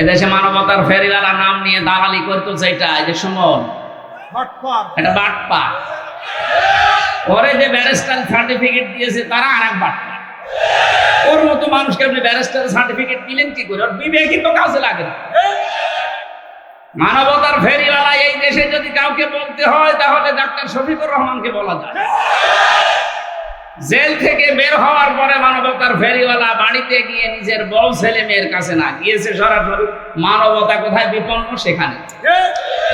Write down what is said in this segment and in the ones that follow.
এদেশে মানবতার ফেরিওয়ালা নাম নিয়ে দালালি করতো সেটা এই যে সুমন। এটা বাটপা ওরে যে ব্যারিস্টার সার্টিফিকেট দিয়েছে তারা আর এক বাটপা ওর মতো মানুষকে আপনি ব্যারিস্টার সার্টিফিকেট দিলেন কি করে? ওর বিবেকই তো কাজে লাগে না। মানবতার ফেরিওয়ালা এই দেশে যদি কাউকে বলতে হয় তাহলে ডাক্তার শফিকুর রহমানকে বলা যায়। জেল থেকে বের হওয়ার পরে মানবতার ফেরিওয়ালা বাড়িতে গিয়ে নিজের বউ ছেলে মেয়ের কাছে না গিয়েছে সরাসরি মানবতা কোথায় বিপন্ন? সেখানে।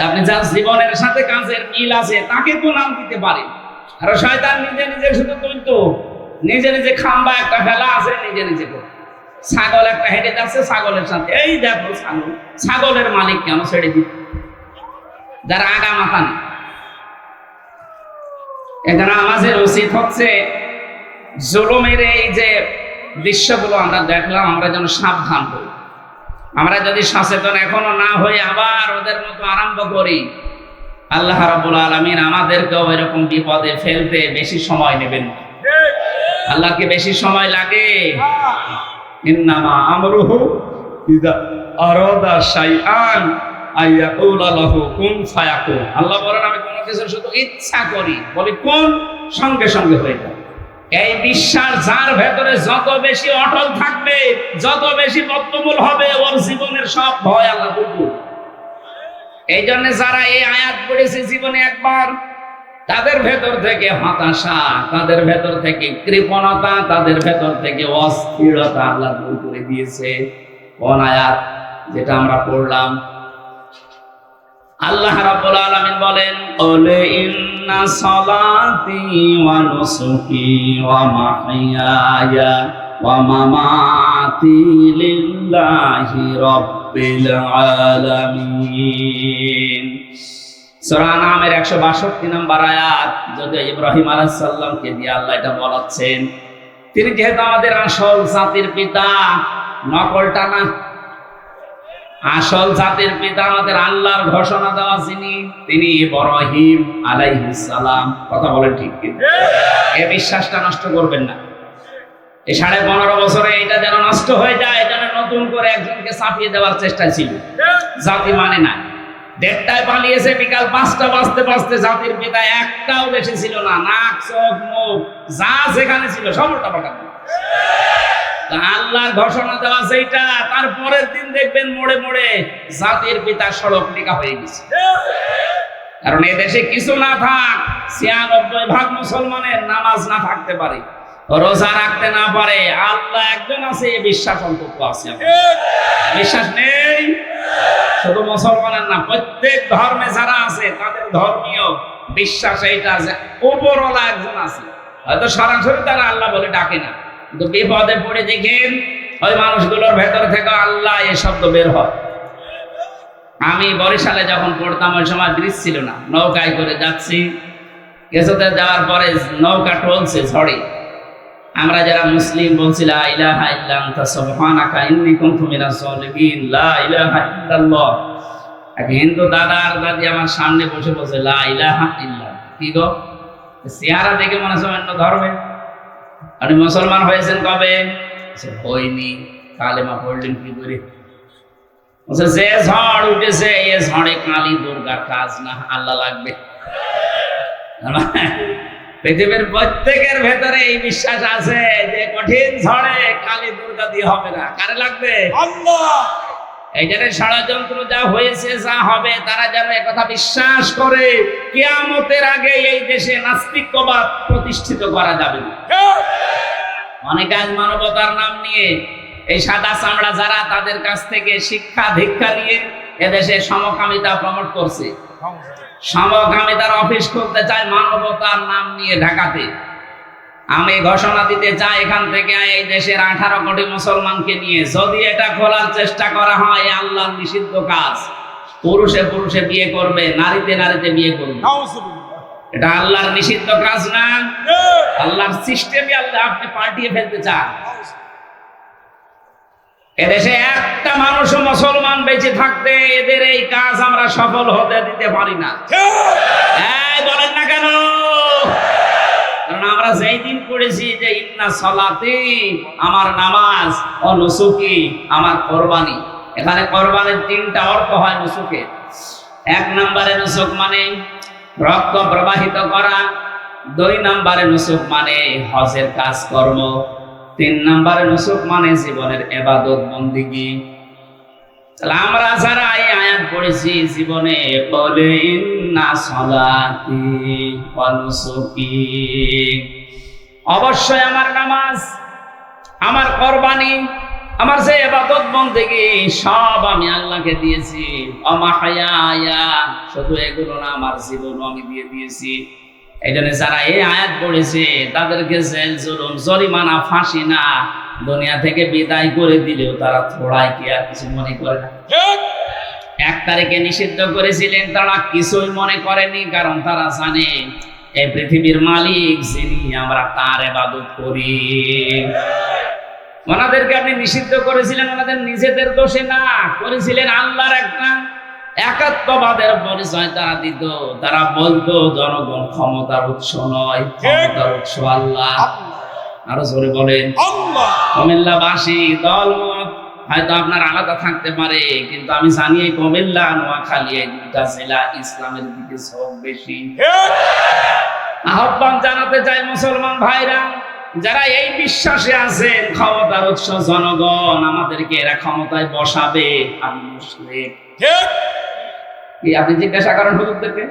আপনি যার জীবনের সাথে কাজের মিল আছে তাকে তো নাম দিতে পারেন। আর শয়তান নিজে নিজে শুধু তুলতো নিজে নিজে খাম্বা একটা ফেলা আছে নিজে নিজে ছাগল একটা হেঁটে যাচ্ছে ছাগলের সাথে। এই দেখো ছাগল ছাগলের মালিক কেন ছেড়ে দিত যারা আগা মাথা নেই। এখানে আমাদের উচিত হচ্ছে জুলুমের এই যে দৃশ্যগুলো আমরা দেখলাম, আমরা যেন সাবধান হই। আমরা যদি সচেতন এখনও না হই, আবার ওদের মতো আরম্ভ করি। আল্লাহ রাবুল আলমিন আমাদেরকেও এরকম বিপদে ফেলতে বেশি সময় নেবেন। আল্লাহকে বেশি সময় লাগে। ইন্নামা আমরুহু ইদা আরাদা শাইআন আইয়াকুলা লাহু কুন ফায়াকুন। আল্লাহ বলেন, আমি কোনো কিছু শুধু ইচ্ছা করি, বলি কোন? সঙ্গে সঙ্গে হয়ে যায় এই বিশ্বাস যার ভেতরে যত বেশি অটল থাকবে, যত বেশি বদ্ধমূল হবে, ওর জীবনের সব ভয় আল্লাহ এই জন্য যারা এই আয়াত পড়েছে জীবনে একবার, তাদের ভেতর থেকে হতাশা, তাদের ভেতর থেকে কৃপণতা, তাদের ভেতর থেকে অস্থিরতা আল্লাহ দূর করে দিয়েছে। কোন আয়াত যেটা আমরা পড়লাম আল্লাহ রাব্বুল আলামিন বলেন ইন্না সালাতি ওয়া নুসুকি ওয়া মামাতি লিল্লাহি রাব্বিল আলামিন। সূরা নামের 162 নম্বর আয়াত যদি ইব্রাহিম আলাইহিস সালামকে দিয়ে আল্লাহ এটা বলাচ্ছেন, তিনি যেহেতু আমাদের আসল জাতির পিতা, নকলটা না আসল জাতির পিতা আমাদের আল্লাহর ঘোষণা দেওয়া যিনি, তিনি ইব্রাহিম সালাম। কথা বলেন ঠিক? এ বিশ্বাসটা নষ্ট করবেন না। এই সাড়ে পনেরো বছরে এটা যেন নষ্ট হয়ে যায়, এটা নতুন করে একজনকে চাপিয়ে দেওয়ার চেষ্টা ছিল। জাতি মানে না। দেড়টায় পালিয়েছে, বিকাল পাঁচটা বাজতে বাজতে জাতির পিতা একটাও বেশি ছিল না। নাক, চোখ, মুখ, যা যেখানে ছিল, সব উল্টা পাল্টা তা আল্লাহর ঘোষণা দেওয়া সেইটা তার পরের দিন দেখবেন মোড়ে মোড়ে জাতির পিতা সড়ক লেখা হয়ে গেছে। কারণ এদেশে কিছু না থাক, ছিয়ানব্বই ভাগ মুসলমানের নামাজ না থাকতে পারে, রোজা রাখতে না পারে। আল্লাহ একজন আছে বিশ্বাস অন্তত আছে বিশ্বাস নেই? শুধু মুসলমানের না, প্রত্যেক ধর্মে যারা আছে, তাদের ধর্মীয় বিশ্বাস এইটা আছে উপরওয়ালা একজন আছে। হয়তো সরাসরি তারা আল্লাহ বলে ডাকে না। কিন্তু বিপদে পড়ে দেখেন ওই মানুষগুলোর ভেতর থেকে আল্লাহ এ শব্দ বের হয়। আমি বরিশালে যখন পড়তাম, ওই সময় ব্রিজ ছিল না, নৌকায় করে যাচ্ছি। কিছুতে যাওয়ার পরে নৌকা টলছে ঝড়ে। আমরা যারা মুসলিম বলছি, লা ইলাহা ইল্লা আনতা সুবহানাকা, ইন্নী কুনতু মিনাজ জালিমিন লা ইলাহা ইল্লাল্লাহ। এক হিন্দু দাদা আর দাদি আমার সামনে বসে বসে লা ইলাহা ইল্লা কি গো? চেহারা দেখে মনে হচ্ছে অন্য ধর্মে আপনি মুসলমান হয়েছেন কবে? হইনি কালেমা পড়লেন কি করে? যে ঝড় উঠেছে, এ ঝড়ে কালী দুর্গার কাজ না, আল্লাহ লাগবে। পৃথিবীর প্রত্যেকের ভেতরে এই বিশ্বাস আছে যে কঠিন ঝড়ে কালী দুর্গা দিয়ে হবে না। কারে লাগবে? এই জন্য ষড়যন্ত্র যা হয়েছে যা হবে তারা যেন একথা বিশ্বাস করে কেয়ামতের আগে এই দেশে নাস্তিক্যবাদ প্রতিষ্ঠিত করা যাবে না। অনেক আজ মানবতার নাম নিয়ে এই সাদা চামড়া যারা তাদের কাছ থেকে শিক্ষা দীক্ষা নিয়ে এদেশে সমকামিতা প্রমোট করছে। সমকামিতার অফিস খুলতে চায় মানবতার নাম নিয়ে ঢাকাতে। আমি ঘোষণা দিতে চাই এখান থেকে এই দেশের আঠারো কোটি মুসলমানকে নিয়ে। যদি এটা খোলার চেষ্টা করা হয় এ আল্লাহর নিষিদ্ধ কাজ। পুরুষে পুরুষে বিয়ে করবে নারীতে নারীতে বিয়ে করবে। এটা আল্লাহর নিষিদ্ধ কাজ না। আল্লাহর সিস্টেমে আল্লাহ আপনি পাল্টিয়ে ফেলতে চান। এদেশে একটা মানুষও মুসলমান বেঁচে থাকতে এদের এই কাজ আমরা সফল হতে দিতে পারি না। বলেন না কেন? কারণ আমরা যেই দিন পড়েছি যে ইন্না সলাতি, আমার নামাজ ও আমার কোরবানি। এখানে কোরবানির তিনটা অর্থ হয় নুসুকে। এক নম্বরে নুসুক মানে রক্ত প্রবাহিত করা, দুই নম্বরে নুসুক মানে হজের কাজকর্ম, তিন নম্বরে নুসুক মানে জীবনের এবাদত, বন্দিগি। তাহলে আমরা যারা এই আয়াত পড়েছি জীবনে বলে সলাতি অবশ্যই আমার নামাজ, আমার কোরবানি, আমার যে এবাদত বন্দেগি, সব আমি আল্লাহকে দিয়েছি। অমাহায়া শুধু এগুলো না, আমার জীবন আমি দিয়ে দিয়েছি। এই জন্য যারা এই আয়াত পড়েছে, তাদেরকে জেল, জুলুম, জরিমানা, ফাঁসি না দুনিয়া থেকে বিদায় করে দিলেও তারা থোড়ায় কি আর কিছু মনে করে না। এক তারিখে নিষিদ্ধ করেছিলেন, তারা কিছুই মনে করেনি, কারণ তারা জানে এই পৃথিবীর মালিক যিনি, আমরা তার এবাদত করি। ওনাদেরকে আপনি নিষিদ্ধ করেছিলেন, ওনাদের নিজেদের দোষে না, করেছিলেন আল্লাহর একটা একাত্মবাদের পরিচয়, তারা দিত, তারা বলতো, জনগণ ক্ষমতার উৎস নয়, ক্ষমতার উৎস আল্লাহ। আরও জোরে বলেন। কুমিল্লাবাসী দলমত। হয়তো আপনার আলাদা থাকতে পারে কিন্তু আমি জানি এই কুমিল্লা নোয়াখালী এই দুইটা জেলা ইসলামের দিকে সব বেশি। আহ্বান জানাতে চাই মুসলমান ভাইরা যারা এই বিশ্বাসে আছেন ক্ষমতার উৎস জনগণ আমাদেরকে এরা ক্ষমতায় বসাবে আমি মুসলিম। আপনি জিজ্ঞাসা করেন হুজুরদেরকে?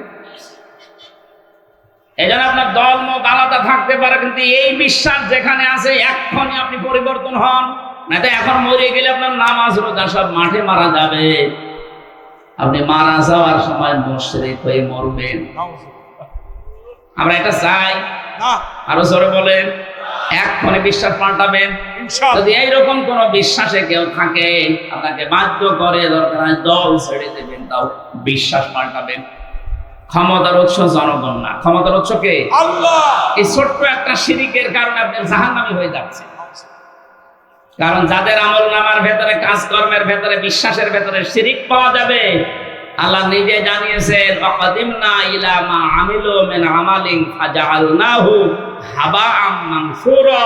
এই জন্য আপনার দল মত আলাদা থাকতে পারে কিন্তু এই বিশ্বাস যেখানে আছে এক্ষণই আপনি পরিবর্তন হন। না তো এখন মরে গেলে আপনার নামাজ রোজা সব মাঠে মারা যাবে। আপনি মারা যাওয়ার সময় মুশরিক হয়ে মরবেন। আমরা এটা চাই। আরও জোরে বলেন। এক্ষণে বিশ্বাস পাল্টাবেন। যদি এইরকম কোন বিশ্বাসে কেউ থাকে আপনাকে বাধ্য করে দরকার দল ছেড়ে দেবেন তাও বিশ্বাস পাল্টাবেন। ক্ষমতার উৎস জনগণ না। ক্ষমতার উৎস কে? এই ছোট্ট একটা শিরিকের কারণে আপনি জাহান্নামী হয়ে যাচ্ছে কারণ যাদের আমল নামার ভেতরে কাজকর্মের ভেতরে বিশ্বাসের ভেতরে শিরিক পাওয়া যাবে আল্লাহ নিজে জানিয়েছেন অকাদিমনা ইলা মা আমিলু মিন আমালিন ফাজআলনাহু হাবাআম মানসুরা।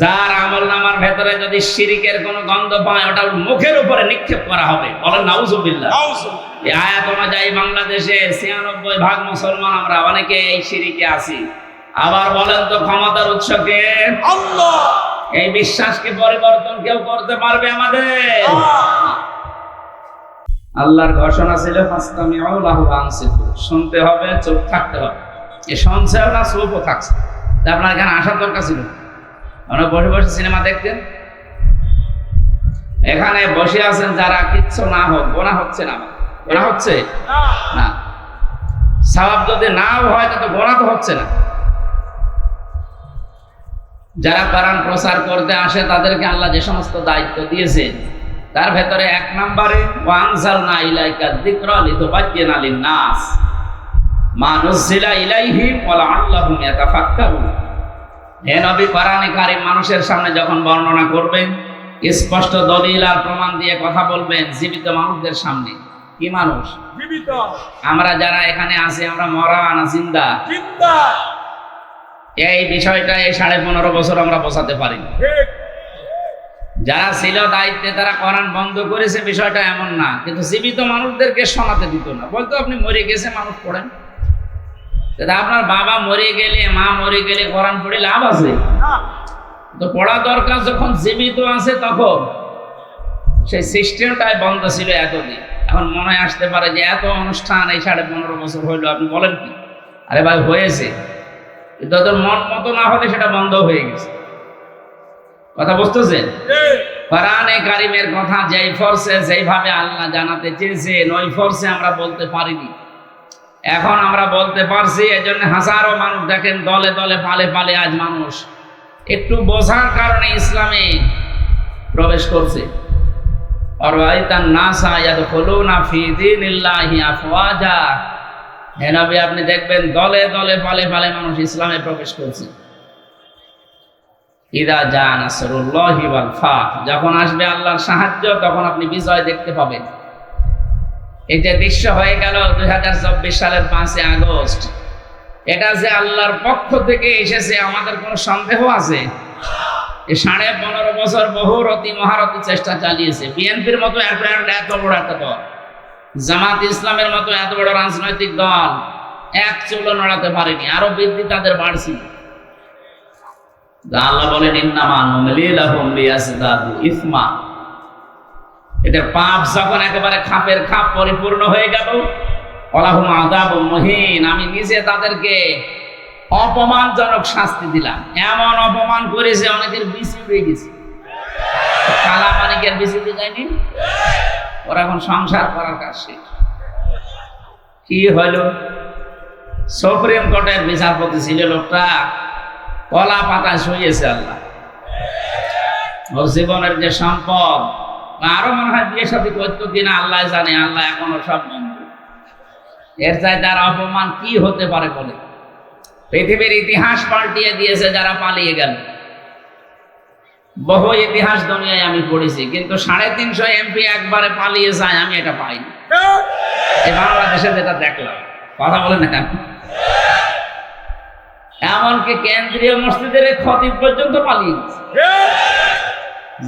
যার আমল নামার ভেতরে যদি শিরিকের কোনো গন্ধ পায় ওটা মুখের উপরে নিক্ষেপ করা হবে। বলেন নাউজুবিল্লাহ। এই আয়াত অনুযায়ী বাংলাদেশে ছিয়ানব্বই ভাগ মুসলমান আমরা অনেকে এই শিরিকে আছি। আবার বলেন তো ক্ষমতার উৎসকে এই বিশ্বাসকে পরিবর্তন কেউ করতে পারবে আমাদের? আল্লাহর ঘোষণা ছিল শুনতে হবে চোখ থাকতে হবে। এ শুনছেও না চুপও থাকছে। আপনার এখানে আসার দরকার ছিল? আমরা বসে বসে সিনেমা দেখতেন এখানে বসে আছেন যারা কিচ্ছু না হোক, গোনা হচ্ছে না গোনা হচ্ছে? না। স্বভাব যদি নাও হয় তো গোনা তো হচ্ছে না। যারা কোরআন প্রচার করতে আসে, তাদেরকে আল্লাহ যে সমস্ত দায়িত্ব দিয়েছে তার ভেতরে এক নম্বরে ওয়ানজালনা ইলাইকা যিকরা লিতুবাজ্জিনা লিন-নাস। মা নুজিলা ইলাইহিম ওয়া লাআল্লাহুম ইয়াতাফাক্কারুন। হে নবী কোরআনে কারীম মানুষের সামনে যখন বর্ণনা করবেন স্পষ্ট দলিল আর প্রমাণ দিয়ে কথা বলবেন জীবিত মানুষদের সামনে। কি মানুষ? আমরা যারা এখানে আছি আমরা মরা না জিন্দা। এই বিষয়টা এই সাড়ে পনেরো বছর আমরা বোঝাতে পারি যারা ছিল দায়িত্বে তারা কোরআন বন্ধ করেছে বিষয়টা এমন না। কিন্তু জীবিত মানুষদেরকে শোনাতে দিত না। বলতো আপনি মরে গেছে মানুষ পড়েন আপনার বাবা মরে গেলে মা মরে গেলে কোরআন পড়ে লাভ আছে? তো পড়া দরকার যখন জীবিত আছে তখন। সেই সিস্টেমটাই বন্ধ ছিল এতদিন। এখন মনে আসতে পারে যে এত অনুষ্ঠান এই সাড়ে পনেরো বছর হইল আপনি বলেন কি? আরে ভাই হয়েছে। কিন্তু ওদের মন মতো না হলে সেটা বন্ধ হয়ে গেছে। কথা বুঝতেছেন? কোরআনে কারিমের কথা যেই ফোর্সে যেইভাবে আল্লাহ জানাতে চেয়েছেন ওই ফোর্সে আমরা বলতে পারিনি। এখন আমরা বলতে পারছি, এজন্য হাজারো মানুষ দেখেন, দলে দলে পালে পালে আজ মানুষ। একটু বোঝার কারণে ইসলামে প্রবেশ করছে। আপনি দেখবেন দলে দলে পালে পালে মানুষ ইসলামে প্রবেশ করছে। ইদা নাসরুল্লাহি যখন আসবে আল্লাহর সাহায্য, তখন আপনি বিজয় দেখতে পাবেন। এটা দৃশ্য হয়ে গেল দুই হাজার চব্বিশ সালের পাঁচই আগস্ট। এটা যে আল্লাহর পক্ষ থেকে এসেছে, আমাদের কোনো সন্দেহ আছে? সাড়ে পনেরো বছর বহু রতি মহারতি চেষ্টা চালিয়েছে। বিএনপির মতো এত বড় একটা দল। জামাত ইসলামের মতো এত বড় রাজনৈতিক দল এক চুলো নড়াতে পারেনি। আরও বৃদ্ধি তাদের বাড়ছিল আল্লাহ বলেন, ইন্নামা নুমলিলাহুম লিয়াসদাদু ইসমা এদের পাপ যখন একেবারে খাপের খাপ পরিপূর্ণ হয়ে গেল অলাহুম আদাব মহিন। আমি নিজে তাদেরকে অপমানজনক শাস্তি দিলাম। এমন অপমান করেছে, অনেকের বিসি উড়ে গেছে। কালা মানিকের বিসি দিয়ে যায়নি ওরা এখন সংসার করার কাজ শেষ। কি হলো? সুপ্রিম কোর্টের বিচারপতি ছিল লোকটা। কলা পাতা শুয়েছে আল্লাহ। ওর জীবনের যে সম্পদ আরও মনে হয় বিয়ে সাথে করতো কিনা আল্লাহ জানে, আল্লাহ এখনও সব এর চাই তার অপমান কি হতে পারে বলে? পৃথিবীর ইতিহাস পাল্টিয়ে দিয়েছে যারা পালিয়ে গেল। বহু ইতিহাস দুনিয়ায় আমি পড়েছি, কিন্তু সাড়ে তিনশো এমপি একবারে পালিয়ে যায়, আমি এটা এই বাংলাদেশে যেটা দেখলাম, কথা বলে না কেন? এমনকি কেন্দ্রীয় মসজিদের ক্ষতি পর্যন্ত পালিয়ে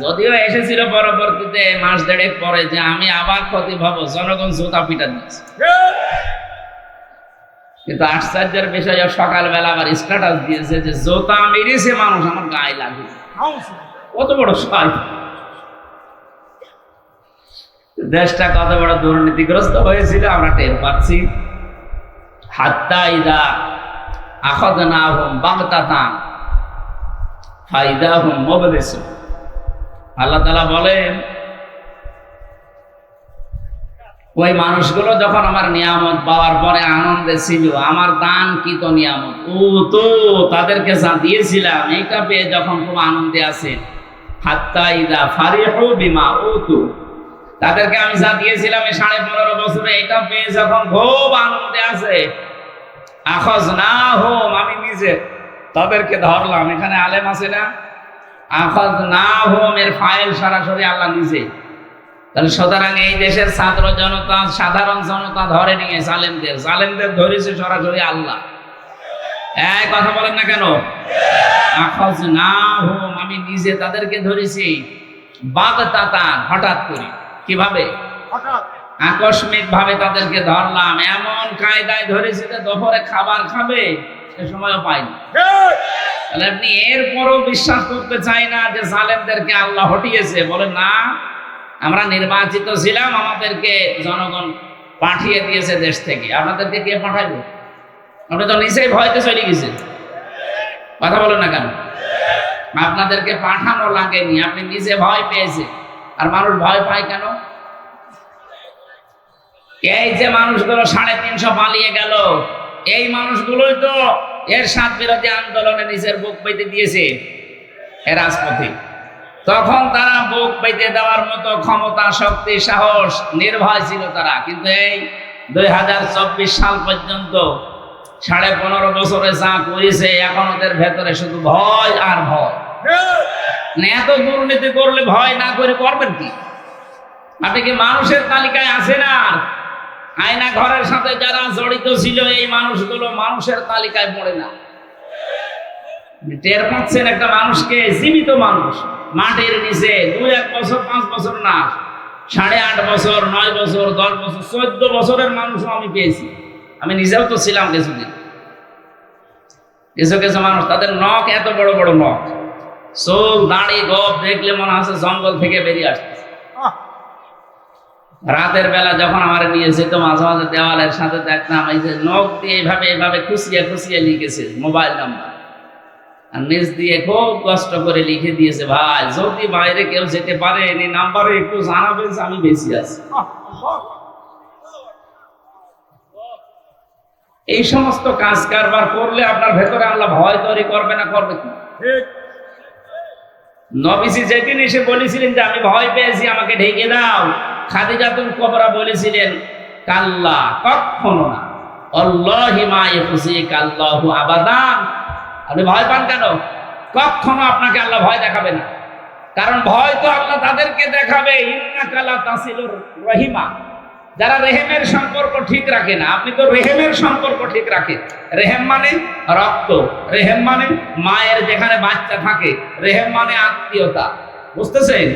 যদিও এসেছিল পরবর্তীতে, মাস দেড়েক পরে যে আমি আবার ক্ষতি ভাবো, জনগণ জুতা পিটা দিয়েছে। কিন্তু আশ্চর্যের বিষয় সকালবেলা আবার স্ট্যাটাস দিয়েছে যে জোতা মেরেছে মানুষ, আমার গায়ে লাগে কত বড় সাই দেশটা কত বড় দুর্নীতিগ্রস্ত হয়েছিল, আমরা টের পাচ্ছি। হাত্তা ইদা আখদ না হুম বাগতাতান ফাইদা হুম মোবলিসু আল্লাহ তালা বলেন, ওই মানুষগুলো যখন আমার নিয়ামত পাওয়ার পরে আনন্দে ছিল, আমার দান কি তো নিয়ামত, ও তো তাদেরকে যা দিয়েছিলাম, এইটা পেয়ে যখন খুব আনন্দে আছে বিমা তাদেরকে আমি যা দিয়েছিলাম এই সাড়ে পনেরো বছরে এটা পেয়ে যখন খুব আনন্দে আছে আখজ না হোম আমি নিজে তাদেরকে ধরলাম, এখানে আলেম আছে না? আখজ না হোম এর ফাইল সরাসরি আল্লাহ নিজে। তাহলে সুতরাং এই দেশের ছাত্র জনতা সাধারণ জনতা ধরে নিয়ে জালেমদের জালেমদের ধরেছে সরাসরি আল্লাহ। এক কথা বলেন না কেন? আখজ না হোম আমি নিজে তাদেরকে ধরেছি। বাগ তাতান হঠাৎ করে। কীভাবে? আকস্মিক ভাবে তাদেরকে ধরলাম। এমন কায়দায় ধরেছি যে দুপুরে খাবার খাবে। সে সময়ও পাইনি। তাহলে আপনি এরপরও বিশ্বাস করতে চাই না যে জালেমদেরকে আল্লাহ হটিয়েছে। বলে না, আমরা নির্বাচিত ছিলাম, আমাদেরকে জনগণ পাঠিয়ে দিয়েছে দেশ থেকে। আপনাদেরকে কে পাঠাইবে আপনি তো নিচেই ভয়তে চলে গেছেন। কথা বলেন না কেন? আপনাদেরকে পাঠানো লাগেনি। আপনি নিজে ভয় পেয়েছে আর মানুষ ভয় পায় কেন? এই যে মানুষগুলো সাড়ে তিনশো পালিয়ে গেল। এই মানুষগুলোই তো এর সাত বিরোধী আন্দোলনে নিজের বুক পেতে দিয়েছে এ রাজপথে। তখন তারা বুক পেতে দেওয়ার মতো ক্ষমতা, শক্তি, সাহস, নির্ভয় ছিল তারা। কিন্তু এই দুই হাজার চব্বিশ সাল পর্যন্ত সাড়ে পনেরো বছরে যা করেছে, এখন ওদের ভেতরে শুধু ভয় আর ভয়। মানে এত দুর্নীতি করলে ভয় না করে করবেন কি? আপনি কি মানুষের তালিকায় আছেন আর আয়না ঘরের সাথে যারা জড়িত ছিল, এই মানুষগুলো মানুষের তালিকায় পড়ে না। টের পাচ্ছেন একটা মানুষকে জীবিত মানুষ, মাটির নিচে দুই, এক বছর, পাঁচ বছর না, সাড়ে আট বছর, নয় বছর, দশ বছর, চোদ্দ বছরের মানুষও আমি পেয়েছি। আমি নিজেও তো ছিলাম কিছুদিন। কিছু কিছু মানুষ, তাদের নখ এত বড় বড় নখ। চোখ, দাঁড়ি, গপ, দেখলে মনে হচ্ছে জঙ্গল থেকে বেরিয়ে আসতেছে রাতের বেলা যখন আমার নিয়ে যেত, মাঝে মাঝে দেওয়ালের সাথে দেখতাম, এই যে নখ দিয়ে এইভাবে এইভাবে খুশিয়ে খুশিয়ে লিখেছে, মোবাইল নাম্বার। আর নিজ দিয়ে খুব কষ্ট করে লিখে দিয়েছে, ভাই, যদি বাইরে কেউ যেতে পারে এই নাম্বারে একটু জানাবেন আমি বেশি আছি। এই সমস্ত কাজ কারবার করলে আপনার ভেতরে আল্লাহ ভয় তৈরি করবে না, করবে কি? নবিসি যেদিন এসে বলেছিলেন যে, আমি ভয় পেয়েছি, আমাকে ঢেকে দাও। খাদিজাতুল কবরা বলেছিলেন, কাল্লা, কখনো না। অল্লাহি মা ইফুসিক আল্লাহু আবাদান। আপনি ভয় পান কেন? কখনো আপনাকে আল্লাহ ভয় দেখাবে না। কারণ ভয় তো আল্লাহ তাদেরকে দেখাবে ইন্নাকালা তাসিলুর রহিমা। যারা রেহেমের সম্পর্ক ঠিক রাখে না, আপনি তো রেহেমের সম্পর্ক ঠিক রাখেন। রেহেম মানে রক্ত, রেহেম মানে মায়ের যেখানে বাচ্চা থাকে, রেহেম মানে আত্মীয়তা। বুঝতেছেন?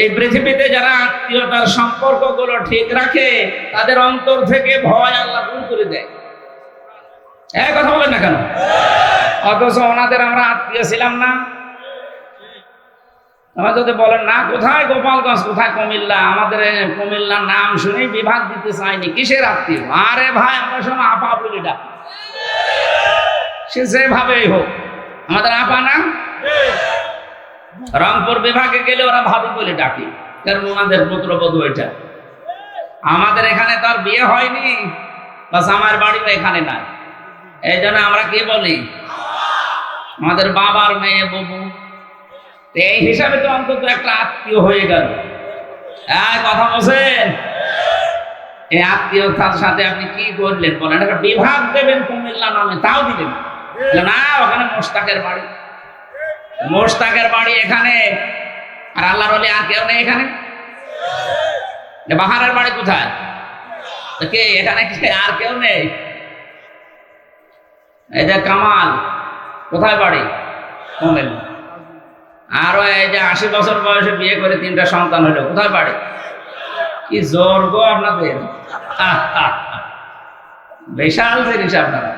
এই পৃথিবীতে যারা আত্মীয়তার সম্পর্কগুলো ঠিক রাখে, তাদের অন্তর থেকে ভয় আল্লাহ দূর করে দেয়। এক কথা বলেন না কেন? অথচ ওনাদের আমরা আত্মীয় ছিলাম না। আমার যদি বলেন না, কোথায় গোপালগঞ্জ, কোথায় কুমিল্লা? আমাদের কুমিল্লার নাম শুনে বিভাগ দিতে চাইনি কিসের আত্মীয়? আরে ভাই, আমরা সব আপা বলি ডাকি। সে যেভাবেই হোক, আমাদের আপা না রংপুর বিভাগে গেলে ওরা ভাবি বলে ডাকি, কারণ ওনাদের পুত্রবধূ এটা। আমাদের এখানে তার বিয়ে হয়নি, বাস আমার বাড়িও এখানে নাই। এই জন্য আমরা কি বলি? আমাদের বাবার মেয়ে ববু এই হিসাবে তো অন্তত একটা আত্মীয় হয়ে গেল। কথা বলছেন? এই আত্মীয়তার সাথে আপনি কি করলেন? বলেন, একটা বিভাগ দেবেন কুমিল্লা নামে, তাও দিলেন। না, ওখানে মোস্তাকের বাড়ি। মোস্তাকের বাড়ি এখানে। আর আল্লাহর ওলি আর কেউ নেই এখানে? বাহারের বাড়ি কোথায়? কে, এখানে আর কেউ নেই? এই যে কামাল, কোথায় বাড়ি? কুমিল্লা। আরও এই যে আশি বছর বয়সে বিয়ে করে তিনটা সন্তান হলো, কোথায় বাড়ি? কি জোর গো আপনাদের। বিশাল জিনিস আপনারা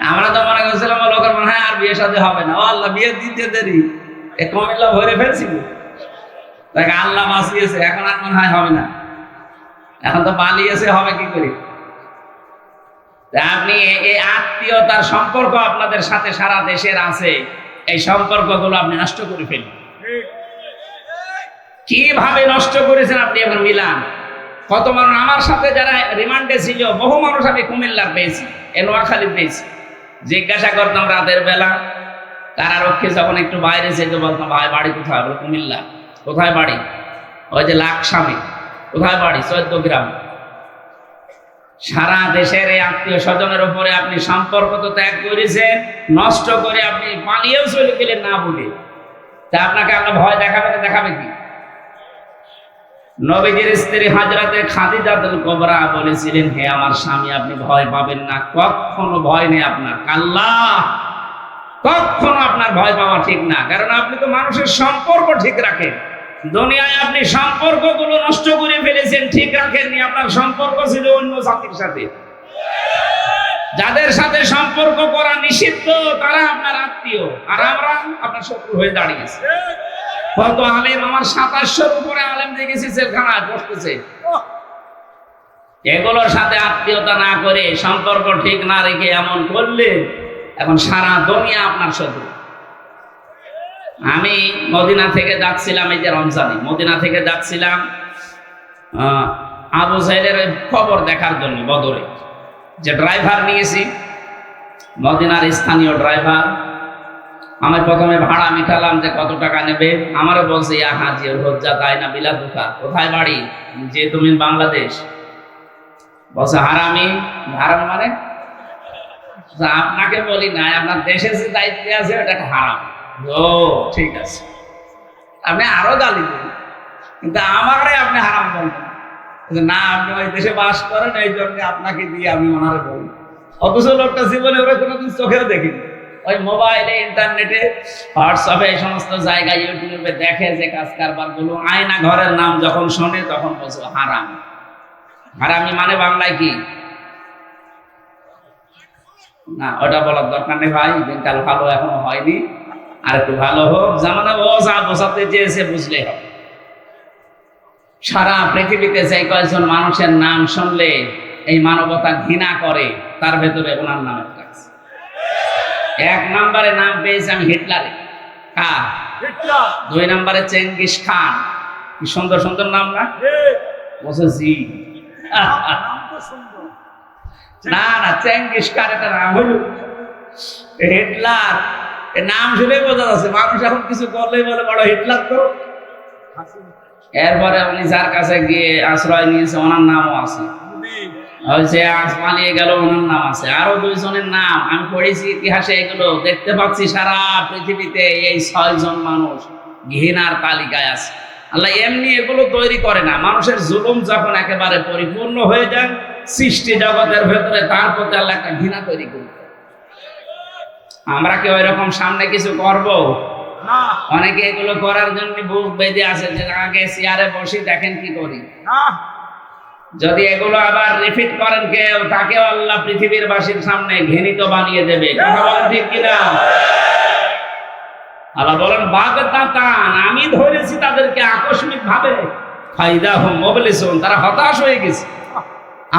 আমরা তো মনে করছিলাম লোকের মনে হয় আর বিয়ে সাথে হবে না। ও আল্লাহ, বিয়ে দিতে দেরি। এ কমিল্লা ভরে ফেলছিল তাকে আল্লাহ বাঁচিয়েছে, এখন আর মনে হয় হবে না। এখন তো পালিয়েছে, হবে কি করে? আপনি এই আত্মীয়তার সম্পর্ক আপনাদের সাথে সারা দেশের আছে। এই সম্পর্কগুলো আপনি নষ্ট করে ফেলবেন। কীভাবে নষ্ট করেছেন আপনি এখন মিলান? কত মানুষ আমার সাথে যারা রিমান্ডে ছিল বহু মানুষ আমি কুমিল্লার পেয়েছি এ নোয়াখালী পেয়েছি। জিজ্ঞাসা করতাম রাতের বেলা কারারক্ষী যখন একটু বাইরে যেতে বলতাম ভাই বাড়ি কোথায়? বলে কুমিল্লা। কোথায় বাড়ি? ওই যে লাখ স্বামী কোথায় বাড়ি? চোদ্দ গ্রাম। সারা দেশের এই আত্মীয় স্বজনের উপরে আপনি সম্পর্ক তো ত্যাগ করেছেন, নষ্ট করে আপনি পালিয়েও চলে গেলেন না বলে। তা আপনাকে আপনার ভয় দেখাবে না দেখাবে কি? নবীজির স্ত্রী হাজরাতে খাদিজাতুল কোবরা বলেছিলেন, হে আমার স্বামী, আপনি ভয় পাবেন না। কখনো ভয় নেই আপনার। আল্লাহ কখনো আপনার ভয় পাওয়া ঠিক না। কারণ আপনি তো মানুষের সম্পর্ক ঠিক রাখেন। দুনিয়ায় আপনি সম্পর্কগুলো নষ্ট করে ফেলেছেন, ঠিক রাখেননি, আপনার সম্পর্ক ছিল অন্য জাতির সাথে। যাদের সাথে সম্পর্ক করা নিষিদ্ধ, তারা আপনার আত্মীয়, আর আমরা আপনার শত্রু হয়ে দাঁড়িয়েছি। কত আলেম আমার সাতাশশোর উপরে আলেম দেখেছি, জেলখানায় বসতেছে। এগুলোর সাথে আত্মীয়তা না করে সম্পর্ক ঠিক না রেখে এমন করলে, এখন সারা দুনিয়া আপনার শত্রু। আমি মদিনা থেকে যাচ্ছিলাম এই যে রমজানে। মদিনা থেকে যাচ্ছিলাম আবু ওই খবর দেখার জন্য বদরে। যে ড্রাইভার নিয়েছি, মদিনার স্থানীয় ড্রাইভার। আমি প্রথমে ভাড়া মিটালাম যে কত টাকা নেবে। আমারও বলছে, ইয়া হাজি হজ্জা তাই না বিলা দুকা কোথায় বাড়ি? যে তুমি বাংলাদেশ। বলছে, হারামি, হারাম মানে? আপনাকে বলি না আপনার দেশে যে দায়িত্বে আছে ওটা একটা হারাম। ও, ঠিক আছে। আপনি আরও গালি দেন, কিন্তু আমারে আপনি হারাম বলবেন না। আপনি ওই দেশে বাস করেন, এই জন্য আপনাকে দিয়ে আমি ওনারে বলি। অথচ লোকটা জীবনে ওরা কোনোদিন চোখেও দেখিনি। ওই মোবাইলে, ইন্টারনেটে, হোয়াটসঅ্যাপে, এই সমস্ত জায়গায়, ইউটিউবে দেখে যে কাজ কারবারগুলো আয়না ঘরের নাম যখন শোনে, তখন বলছে হারাম। হারামি মানে বাংলায় কি? না, ওটা বলার দরকার নেই ভাই, দিনকাল ভালো এখনও হয়নি। আর একটু ভালো হোক জামানে ও যা বোঝাতে চেয়েছে বুঝলে হবে। সারা পৃথিবীতে যে কয়েকজন মানুষের নাম শুনলে এই মানবতা ঘৃণা করে তার ভেতরে ওনার নাম একটা। এক নম্বরে নাম পেয়েছি আমি হিটলারে। কার? দুই নম্বরে চেঙ্গিস খান। কি সুন্দর সুন্দর নাম না? বলছে জি। না না চেঙ্গিস খান এটা নাম হলো হিটলার। নাম বোঝা যাচ্ছে মানুষ এখন কিছু করলেই বলে, বড় হিটলার তো এরপরে যার কাছে গিয়ে আশ্রয় নিয়েছে, ওনার নামও আছে। গেল, ওনার নাম আছে। আরও দুইজনের নাম, আমি পড়েছি ইতিহাসে এগুলো, দেখতে পাচ্ছি সারা পৃথিবীতে এই ছয়জন মানুষ ঘৃণার তালিকায় আছে। আল্লাহ এমনি এগুলো তৈরি করে না। মানুষের জুলুম যখন একেবারে পরিপূর্ণ হয়ে যায়, সৃষ্টি জগতের ভেতরে তার প্রতি আল্লাহ একটা ঘৃণা তৈরি করবে আমরা কি ওই রকম সামনে কিছু করব? না। অনেকে এগুলো করার জন্য বুক বেঁধে আছে যে আগে চেয়ারে বসি দেখেন কি করি। যদি এগুলো আবার রিপিট করেন কেউ তাকেও আল্লাহ পৃথিবীর বাসীর সামনে ঘৃণিত বানিয়ে দেবে। কথা বলেন ঠিক কিনা? আল্লাহ বলেন বাগদাতান আমি ধরেছি তাদেরকে আকস্মিক ভাবে ফাইদা হুম মোবিলিসুন তারা হতাশ হয়ে গেছে।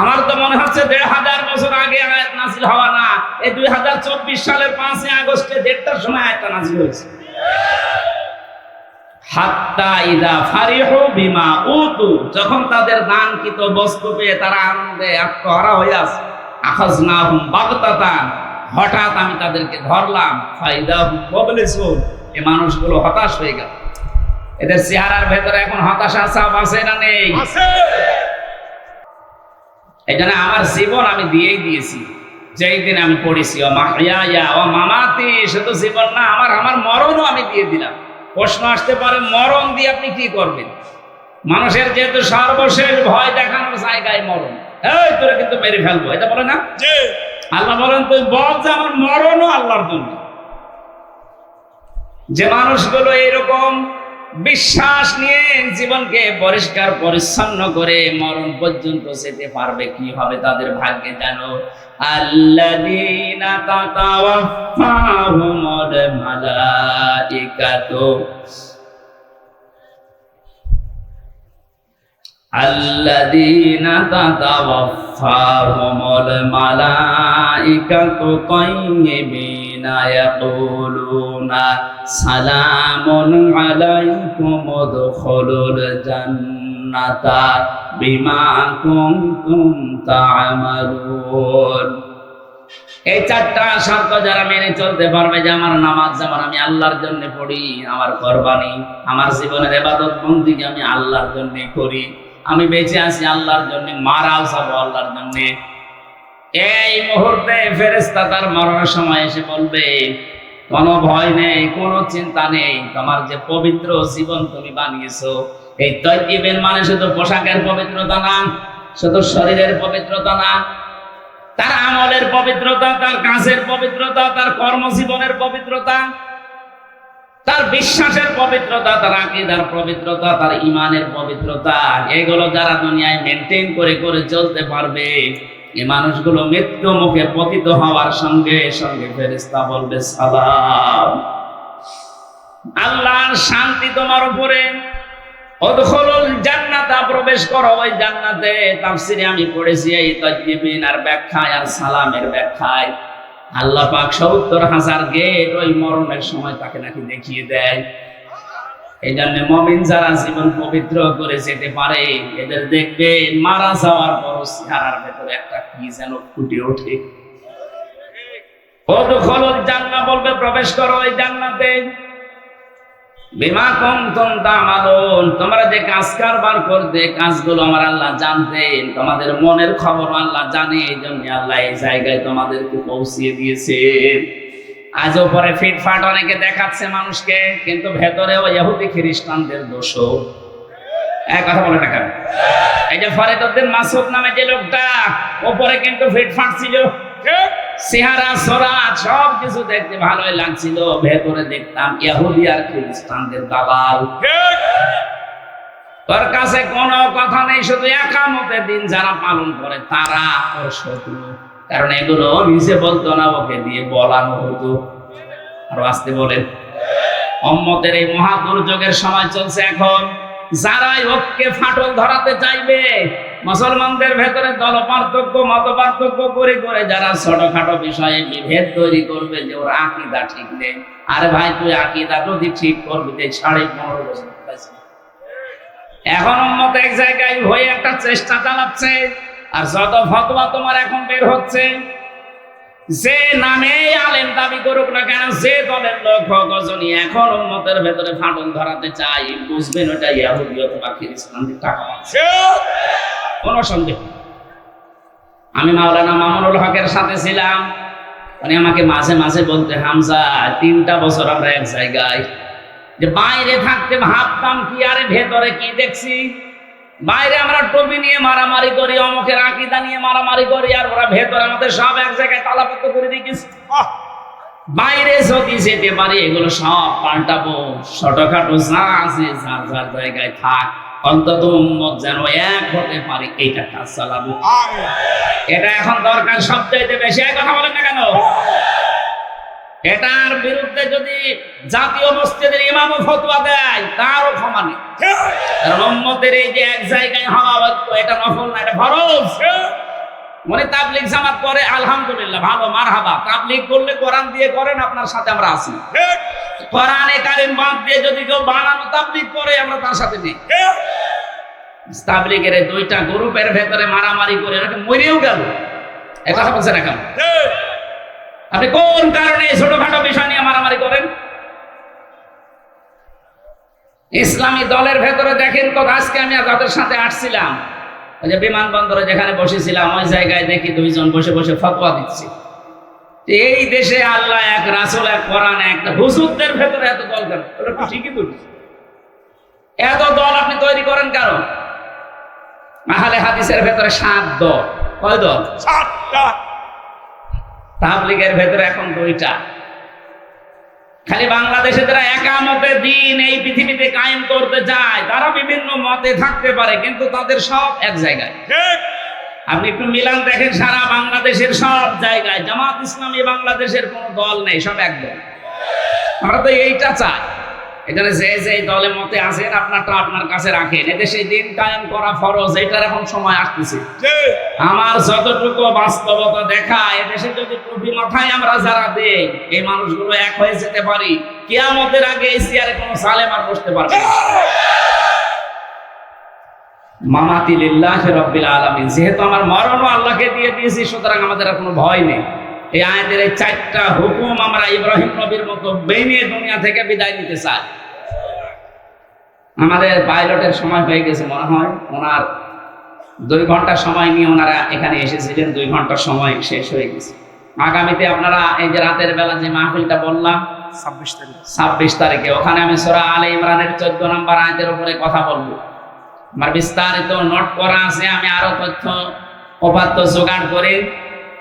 আমার তো মনে হচ্ছে দেড় হাজার বছর আগে আয়াত নাজিল হওয়া না। এই দুই হাজার চব্বিশ সালের পাঁচই আগস্টে দেড়টার সময় আয়াতটা নাজিল হয়েছে। যখন তাদের বস্তু পেয়ে তারা আনন্দে আত্মহারা হয়ে হঠাৎ আমি তাদেরকে ধরলাম এই মানুষগুলো হতাশ হয়ে গেল। এদের চেহারার ভেতরে এখন হতাশা আছে না নেই? আছে। জন্য আমার জীবন আমি দিয়েই দিয়েছি। যেই দিন আমি পড়েছি ও মাহিয়া ও মামাতি শুধু জীবন না আমার আমার মরণও আমি দিয়ে দিলাম। প্রশ্ন আসতে পারে মরণ দিয়ে আপনি কি করবেন? মানুষের যেহেতু সর্বশেষ ভয় দেখানোর জায়গায় মরণ। এই তোরা কিন্তু মেরে ফেলব এটা বলে না? আল্লাহ বলেন তুই বল যে আমার মরণও আল্লাহর জন্য। যে মানুষগুলো এরকম বিশ্বাস নিয়ে জীবনকে পরিষ্কার পরিচ্ছন্ন করে মরণ পর্যন্ত যেতে পারবে কি হবে তাদের ভাগ্যে জানো আল্লাযীনা তাতাওয়াফাহুমুল মালাইকাতু الذين تتوفاهم الملائكة طيبين يقولون سلام عليكم ادخلوا الجنة بما كنتم تعملون এই চারটা শর্ত যারা মেনে চলতে পারবে যে আমার নামাজ যেমন আমি আল্লাহর জন্য পড়ি আমার কোরবানি আমার জীবনের এবাদত বন্দিকে আমি আল্লাহর জন্য করি আমি বেঁচে আছি আল্লাহর জন্য মারাও যাবো আল্লাহর জন্য এই মুহূর্তে ফেরেস্তা তার মরণের সময় এসে বলবে, কোনো ভয় নেই, কোনো চিন্তা নেই। তোমার যে পবিত্র জীবন তুমি বানিয়েছো, এই তৈবেন মানে শুধু পোশাকের পবিত্রতা না, শুধু শরীরের পবিত্রতা না, তার আমলের পবিত্রতা, তার কাজের পবিত্রতা, তার কর্মজীবনের পবিত্রতা, তার বিশ্বাসের পবিত্রতা, তার আকিদার পবিত্রতা, তার ইমানের পবিত্রতা, এগুলো যারা দুনিয়ায় মেনটেন করে করে চলতে পারবে এই মানুষগুলো মৃত্যু মুখে পতিত হওয়ার সঙ্গে সঙ্গে ফেরেস্তা বলবে, সালাম। আল্লাহর শান্তি তোমার উপরে। প্রবেশ করো ওই জান্নাতে। তাফসিরে আমি পড়েছি এই আর ব্যাখ্যায় আর সালামের ব্যাখ্যায়। আল্লাহ পাক সত্তর হাজার গেট ওই মরণের সময় তাকে নাকি দেখিয়ে দেয়। এই জন্য মমিন যারা জীবন পবিত্র করে যেতে পারে, এদের দেখবে মারা যাওয়ার পর ভেতরে একটা কি যেন ফুটে ওঠে। জান্নাহ বলবে, প্রবেশ করো ওই জান্নাতে। বিমা কম তোমরা যে কাজ কারবার করতে কাজগুলো আমার আল্লাহ জানতেন। তোমাদের মনের খবর আল্লাহ জানে এই জন্য আল্লাহ এই জায়গায় তোমাদেরকে পৌঁছিয়ে দিয়েছে। আজ পরে ফিটফাট অনেকে দেখাচ্ছে মানুষকে, কিন্তু ভেতরে ওই ইহুদি খ্রিস্টানদের দোষ এক কথা বলে টাকা এই যে ফরিদউদ্দিন মাসুদ নামে যে লোকটা ওপরে কিন্তু ফিটফাট ছিল। চেহারা সরা সব কিছু দেখতে ভালোই লাগছিল। ভেতরে দেখতাম ইহুদি আর খ্রিস্টানদের দালাল। তোর কাছে কোনো কথা নেই, শুধু একামতের দিন যারা পালন করে, তারা ওর শত্রু। কারণ এগুলো নিজে বলতো না, ওকে দিয়ে বলানো হতো। আরও আসতে বলেন। অম্মতের এই মহা দুর্যোগের সময় চলছে এখন। যারাই ওকে ফাটল ধরাতে চাইবে, মুসলমানদের ভেতরে দল পার্থক্য মত পার্থক্য করে করে যারা ছোটখাটো বিষয়ে বিভেদ তৈরি করবে যে ওর আকিদা ঠিক নেই। আরে ভাই, তুই আকিদা যদি ঠিক করবি, তুই সাড়ে পনেরো বছর এখন উম্মত এক জায়গায় হয়ে একটা চেষ্টা চালাচ্ছে। আর যত ফতোয়া তোমার এখন বের হচ্ছে, যে নামে আলেম দাবি করুক না কেন, যে দলের লোক গজনী এখন উম্মতের ভেতরে ফাটল ধরাতে চাই বুঝবেন ওটা ইয়াহুদি অথবা খ্রিস্টানদের টাকা সন্দেহ আমি মাওলানা মামুনুল হকের সাথে ছিলাম, উনি আমাকে মাঝে মাঝে বলতে, হামজা, তিনটা বছর আমরা এক জায়গায়। যে বাইরে থাকতে ভাবতাম কি, আরে ভেতরে কি দেখছি? বাইরে আমরা টুপি নিয়ে মারামারি করি অমুকের আকিদা নিয়ে মারামারি করি আর ওরা ভেতরে আমাদের সব এক জায়গায় তালাপত্র করে বাহ বাইরে যদি যেতে পারি এগুলো সব পাল্টাবো। ছোটখাটো যা আছে যার যার জায়গায় থাক অন্তত উম্মত যেন এক হতে পারি এইটা কাজ চালাবো। এটা এখন দরকার সবচাইতে বেশি। এই কথা বলেন না কেন? এটার বিরুদ্ধে যদি জাতীয় মসজিদের ইমামও ফতোয়া দেয়, তারও ক্ষমা নেই। উম্মতের এই যে এক জায়গায় হওয়া এটা নফল না, এটা ফরজ। মনে তাবলিগ জামাত করে, আলহামদুলিল্লাহ, ভালো, মারহাবা। তাবলিগ করলে কোরআন দিয়ে করেন, আপনার সাথে আমরা আছি। কোরআনে কারিম বাদ দিয়ে যদি কেউ বানানো তাবলিগ করে, আমরা তার সাথে নেই। ঠিক তাবলিগের দুইটা গ্রুপের ভেতরে মারামারি করে মরেও গেল। এ বলছে না কেন? আপনি কোন কারণে ছোটখাটো বিষয় নিয়ে মারামারি করেন? ইসলামী দলের ভেতরে দেখেন তো, আজকে আমি আর তাদের সাথে আসছিলাম। যে বিমানবন্দরে যেখানে বসেছিলাম, ওই জায়গায় দেখি দুইজন বসে বসে ফতোয়া দিচ্ছে। এই দেশে আল্লাহ এক রাসুল, এক কোরআন, একটা হুজুরদের ভেতরে এত দল কেন? ঠিকই বলছি। এত দল আপনি তৈরি করেন কারণ আহলে হাদিসের ভেতরে সাত দল। কয় দল? সাতটা। তাবলিগের ভেতরে এখন দুইটা। খালি বাংলাদেশে যারা একামতে দিন এই পৃথিবীতে কায়েম করতে যায় তারা বিভিন্ন মতে থাকতে পারে কিন্তু তাদের সব এক জায়গায়। ঠিক। আপনি একটু মিলান দেখেন সারা বাংলাদেশের সব জায়গায় জামাত ইসলামী বাংলাদেশের কোন দল নেই সব একদম দল। আমরা তো এইটা চাই। এখানে যে যে দলে মতে আছেন আপনারটা আপনার কাছে রাখেন। এদেশে দিন কায়েম করা ফরজ এটার এখন সময় আসতেছে। আমার যতটুকু বাস্তবতা দেখা এদেশে যদি টুপি মাথায় আমরা যারা দেই এই মানুষগুলো এক হয়ে যেতে পারি। কিয়ামতের আগে এই চেয়ারে কোনো সালেম আর বসতে পারবে না। মামাতি লিল্লাহি রাব্বিল আলামিন যেহেতু আমার মরণও আল্লাহকে দিয়ে দিয়েছি সুতরাং আমাদের আর কোনো ভয় নেই। এই আয়াতের এই চারটা হুকুম আমরা ইব্রাহিম নবীর মতো বেনে দুনিয়া থেকে বিদায় নিতে চাই। আমাদের পাইলটের সময় হয়ে গেছে মনে হয়। ওনার দুই ঘণ্টা সময় নিয়ে ওনারা এখানে এসেছিলেন দুই ঘণ্টার সময় শেষ হয়ে গেছে। আগামীতে আপনারা এই যে রাতের বেলা যে মাহফিলটা বললাম ছাব্বিশ তারিখ। ছাব্বিশ তারিখে ওখানে আমি সোরা আলে ইমরানের চোদ্দ নম্বর আয়তের উপরে কথা বলব। আমার বিস্তারিত নোট করা আছে আমি আরও তথ্য উপাত্ত জোগাড় করে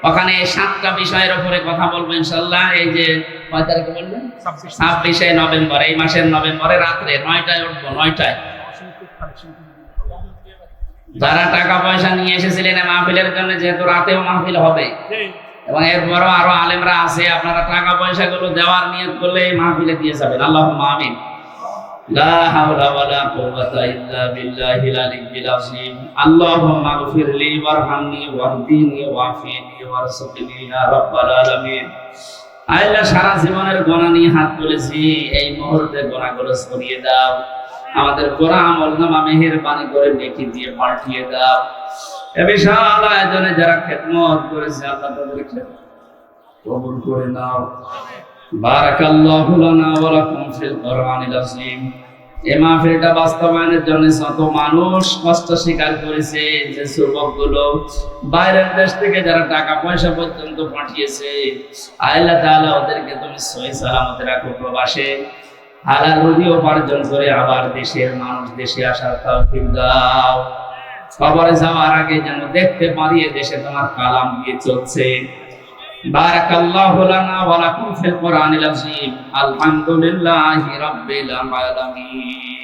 ওখানে সাতটা বিষয়ের উপরে কথা বলব ইনশাল্লাহ এই যে কয় তারিখে বলবেন ছাব্বিশ। নভেম্বর এই মাসের নভেম্বরে রাত্রে নয়টায় উঠবো নয়টায়। যারা টাকা পয়সা নিয়ে এসেছিলেন মাহফিলের জন্য যেহেতু রাতেও মাহফিল হবে। এবং এরপরও আরও আলেমরা আছে আপনারা টাকা পয়সা গুলো দেওয়ার নিয়ত করলে এই মাহফিলে দিয়ে যাবেন। আল্লাহ আমিন। لا حول ولا قوة إلا بالله العلي العظيم اللهم اغفر لي وارحمني واهدني وارزقني يا رب العالمين আল্লাহ, সারা জীবনের গোনা নিয়ে হাত তুলেছি। এই মুহূর্তে সরিয়ে দাও। আমাদের গোনা আমল নামা করে নেকি দিয়ে পাল্টিয়ে দাও। এ বিশাল আয়োজনে যারা খেদমত করেছে, আল্লাহ তাদের কবুল করে নাও। বারাকাল্লাহু লানা ওয়া লাকুম ফিল কোরআনিল আযীম। এই মাহফিলটা বাস্তবায়নের জন্য শত মানুষ কষ্ট স্বীকার করেছে যে যুবকগুলো বাইরের দেশ থেকে যারা টাকা পয়সা পর্যন্ত পাঠিয়েছে, আল্লাহ তাআলা ওদেরকে তুমি সহি সালামতে রাখো প্রবাসে। হালাল রুজি উপার্জন করে আবার দেশের মানুষ দেশে আসার তৌফিক দাও। কবরে যাওয়ার আগে যেন দেখতে পারি দেশে তোমার কালাম দিয়ে চলছে। بارك الله لنا ولكم في القرآن العظيم الحمد لله رب العالمين